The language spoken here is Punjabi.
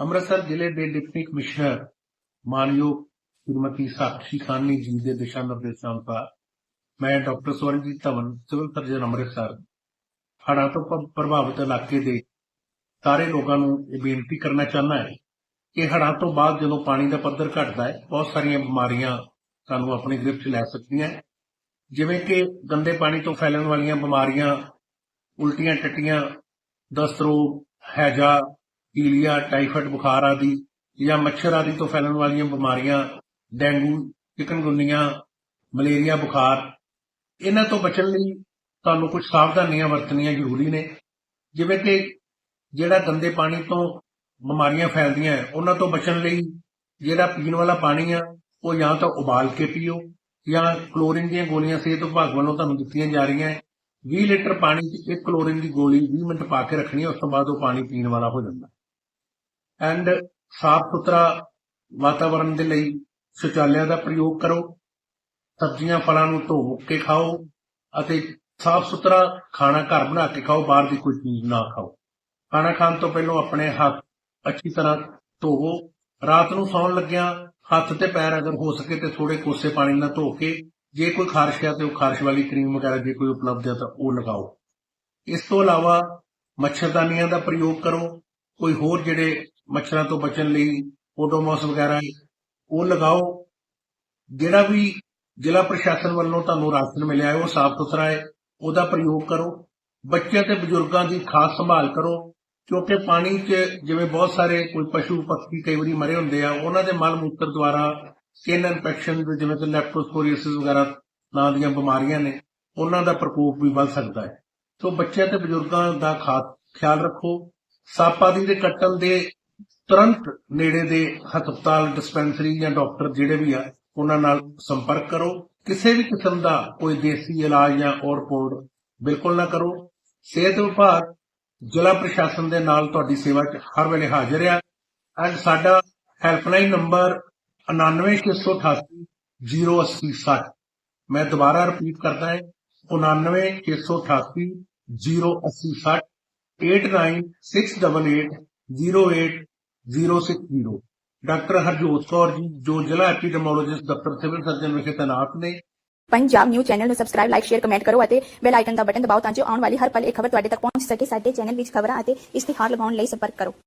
ਅੰਮ੍ਰਿਤਸਰ ਜ਼ਿਲ੍ਹੇ ਦੇ ਡਿਪਟੀ ਕਮਿਸ਼ਨਰ ਮਾਨਯੋਗ ਸ਼੍ਰੀਮਤੀ ਸਾਖੀ ਖਾਨੀ ਜੀ ਦੇ ਦਿਸ਼ਾ ਨਿਰਦੇਸ਼ਾਂ ਅਨੁਸਾਰ ਮੈਂ doctor Swaranjit Dhawan, civil surgeon Amritsar, ਹੜ੍ਹਾਂ ਤੋਂ ਪ੍ਰਭਾਵਿਤ ਇਲਾਕੇ ਦੇ ਸਾਰੇ ਲੋਕਾਂ ਨੂੰ ਇਹ ਬੇਨਤੀ ਕਰਨਾ ਚਾਹੁੰਦਾ ਹੈ ਕਿ ਹੜ੍ਹਾਂ ਤੋਂ ਬਾਅਦ ਜਦੋਂ ਪਾਣੀ ਦਾ ਪੱਧਰ ਘਟਦਾ ਹੈ, ਬਹੁਤ ਸਾਰੀਆਂ ਬਿਮਾਰੀਆਂ ਸਾਨੂੰ ਆਪਣੀ ਗ੍ਰਿਫਤ 'ਚ ਲੈ ਸਕਦੀਆਂ ਜਿਵੇਂ ਕਿ ਗੰਦੇ ਪਾਣੀ ਤੋਂ ਫੈਲਣ ਵਾਲੀਆਂ ਬਿਮਾਰੀਆਂ ਉਲਟੀਆਂ ਟੱਟੀਆਂ ਦਸਤ ਰੋਗ ਹੈਜਾ ਪੀਲੀਆ ਟਾਈਫਾਇਡ ਬੁਖਾਰ ਆਦਿ ਜਾਂ ਮੱਛਰ ਆਦਿ ਤੋਂ ਫੈਲਣ ਵਾਲੀਆਂ ਬਿਮਾਰੀਆਂ, ਡੇਂਗੂ, ਚਿਕਨਗੁਨੀਆ, ਮਲੇਰੀਆ, ਬੁਖਾਰ, ਇਹਨਾਂ ਤੋਂ ਬਚਣ ਲਈ ਤੁਹਾਨੂੰ ਕੁਝ ਸਾਵਧਾਨੀਆਂ ਵਰਤਣੀਆਂ ਜ਼ਰੂਰੀ ਨੇ। ਜਿਵੇਂ ਕਿ ਜਿਹੜਾ ਗੰਦੇ ਪਾਣੀ ਤੋਂ ਬਿਮਾਰੀਆਂ ਫੈਲਦੀਆਂ ਉਹਨਾਂ ਤੋਂ ਬਚਣ ਲਈ ਜਿਹੜਾ ਪੀਣ ਵਾਲਾ ਪਾਣੀ ਆ, ਉਹ ਜਾਂ ਤਾਂ ਉਬਾਲ ਕੇ ਪੀਓ ਜਾਂ ਕਲੋਰੀਨ ਦੀਆਂ ਗੋਲੀਆਂ ਸਿਹਤ ਵਿਭਾਗ ਵੱਲੋਂ ਤੁਹਾਨੂੰ ਦਿੱਤੀਆਂ ਜਾ ਰਹੀਆਂ ਹੈ। 20 ਲੀਟਰ ਪਾਣੀ 'ਚ ਇੱਕ ਕਲੋਰੀਨ ਦੀ ਗੋਲੀ 20 ਮਿੰਟ ਪਾ ਕੇ ਰੱਖਣੀ ਹੈ, ਉਸ ਤੋਂ ਬਾਅਦ ਉਹ ਪਾਣੀ ਪੀਣ ਵਾਲਾ ਹੋ ਜਾਂਦਾ ਐਂਡ ਸਾਫ਼ ਸੁਥਰਾ ਵਾਤਾਵਰਣ ਦੇ ਲਈ ਸ਼ੌਚਾਲਿਆਂ ਦਾ ਪ੍ਰਯੋਗ ਕਰੋ। ਸਬਜ਼ੀਆਂ, ਫਲਾਂ ਨੂੰ ਧੋ ਕੇ ਖਾਓ ਅਤੇ ਸਾਫ਼ ਸੁਥਰਾ ਖਾਣਾ ਘਰ ਬਣਾ ਕੇ ਖਾਓ, ਬਾਹਰ ਦੀ ਕੋਈ ਚੀਜ਼ ਨਾ ਖਾਓ। ਖਾਣਾ ਖਾਣ ਤੋਂ ਪਹਿਲਾਂ ਆਪਣੇ ਹੱਥ ਅੱਛੀ ਤਰ੍ਹਾਂ ਧੋਵੋ। ਰਾਤ ਨੂੰ ਸੌਣ ਲੱਗਿਆਂ ਹੱਥ ਤੇ ਪੈਰ ਅਗਰ ਹੋ ਸਕੇ ਤੇ ਥੋੜੇ ਕੋਸੇ ਪਾਣੀ ਨਾਲ ਧੋ ਕੇ ਜੇ ਕੋਈ ਖਾਰਸ਼ ਹੈ ਤੇ ਉਹ ਖਾਰਸ਼ ਵਾਲੀ ਕਰੀਮ ਵਗੈਰਾ ਜੇ ਕੋਈ ਉਪਲਬਧ ਹੈ ਤਾਂ ਉਹ ਲਗਾਓ। ਇਸ ਤੋਂ ਇਲਾਵਾ ਮੱਛਰਦਾਨੀਆਂ ਦਾ ਪ੍ਰਯੋਗ ਕਰੋ। ਕੋਈ ਹੋਰ ਜਿਹੜੇ ਮੱਛਰਾਂ ਤੋਂ ਬਚਣ ਲਈ ਓਡੋਮੋਸ ਵਗੈਰਾ, ਉਹ ਲਗਾਓ। ਜਿਹੜਾ ਵੀ ਜ਼ਿਲ੍ਹਾ ਪ੍ਰਸ਼ਾਸਨ ਵੱਲੋਂ ਤੁਹਾਨੂੰ ਰਾਸ਼ਨ ਮਿਲਿਆ ਹੈ, ਉਹ ਸਾਫ਼ ਸੁਥਰਾ ਹੈ, ਉਹਦਾ ਪ੍ਰਯੋਗ ਕਰੋ। ਬੱਚਿਆਂ ਤੇ ਬਜ਼ੁਰਗਾਂ ਦੀ ਖਾਸ ਸੰਭਾਲ ਕਰੋ, ਕਿਉਂਕਿ ਪਾਣੀ 'ਚ ਜਿਵੇਂ ਬਹੁਤ ਸਾਰੇ ਕੋਈ ਪਸ਼ੂ ਪੱਖੀ ਕਈ ਵਾਰੀ ਮਰੇ ਹੁੰਦੇ ਆ, ਉਹਨਾਂ ਦੇ ਮਲ ਮੂਤਰ ਦੁਆਰਾ ਸਕਿਨ ਇਨਫੈਕਸ਼ਨ ਜਿਵੇਂ ਕਿ ਲੈਪਟੋਸਪੋਰੀਸਿਸ ਵਗੈਰਾ, ਨਾਂ ਦੀਆਂ ਬਿਮਾਰੀਆਂ ਨੇ, ਉਹਨਾਂ ਦਾ ਪ੍ਰਕੋਪ ਵੀ ਵੱਧ ਸਕਦਾ ਹੈ। ਸੋ ਬੱਚਿਆਂ ਤੇ ਬਜ਼ੁਰਗਾਂ ਦਾ ਖਾਸ ਖਿਆਲ ਰੱਖੋ। ਸੱਪ ਆਦਿ ਦੇ ਕੱਟਣ ਦੇ ਤੁਰੰਤ ਨੇੜੇ ਦੇ ਹਸਪਤਾਲ, ਡਿਸਪੈਂਸਰੀ ਜਾਂ ਡਾਕਟਰ ਜਿਹੜੇ ਵੀ ਆ, ਉਹਨਾਂ ਨਾਲ ਸੰਪਰਕ ਕਰੋ। ਕਿਸੇ ਵੀ ਕਿਸਮ ਦਾ ਕੋਈ ਦੇਸੀ ਇਲਾਜ ਜਾਂ ਔਰਪੋੜ ਬਿਲਕੁਲ ਨਾ ਕਰੋ। ਸਿਹਤ ਵਿਭਾਗ, ਜ਼ਿਲ੍ਹਾ ਪ੍ਰਸ਼ਾਸਨ ਦੇ ਨਾਲ ਤੁਹਾਡੀ ਸੇਵਾ 'ਚ ਹਰ ਵੇਲੇ ਹਾਜ਼ਰ ਆ। ਐਂਡ ਸਾਡਾ ਹੈਲਪਲਾਈਨ ਨੰਬਰ 99688 08060 ਮੈਂ ਦੁਬਾਰਾ ਰਿਪੀਟ ਕਰਦਾ ਹੈ 99688 08060 8968808060 ਡਾਕਟਰ ਹਰਜੋਤ ਕੌਰ ਜੀ, ਜੋ ਜ਼ਿਲ੍ਹਾ ਐਪੀਡੈਮੋਲੋਜਿਸਟ ਦਫ਼ਤਰ ਸਿਵਲ ਸਰਜਨ ਵਿਖੇ ਤੈਨਾਤ ਨੇ। ਪੰਜਾਬ ਨਿਊ ਚੈਨਲ ਨੂੰ ਸਬਸਕ੍ਰਾਈਬ, ਲਾਈਕ, ਸ਼ੇਅਰ, ਕਮੈਂਟ ਕਰੋ ਅਤੇ ਬੈਲ ਆਈਕਨ ਦਾ ਬਟਨ ਦਬਾਓ ਤਾਂ ਜੋ ਆਉਣ ਵਾਲੀ ਹਰ ਪਲ ਇੱਕ ਖਬਰ ਤੁਹਾਡੇ ਤੱਕ ਪਹੁੰਚ ਸਕੇ। ਸਾਡੇ ਚੈਨਲ ਵਿੱਚ ਖਬਰਾਂ ਅਤੇ ਇਸ਼ਤਿਹਾਰ ਲਗਾਉਣ ਲਈ ਸੰਪਰਕ ਕਰੋ।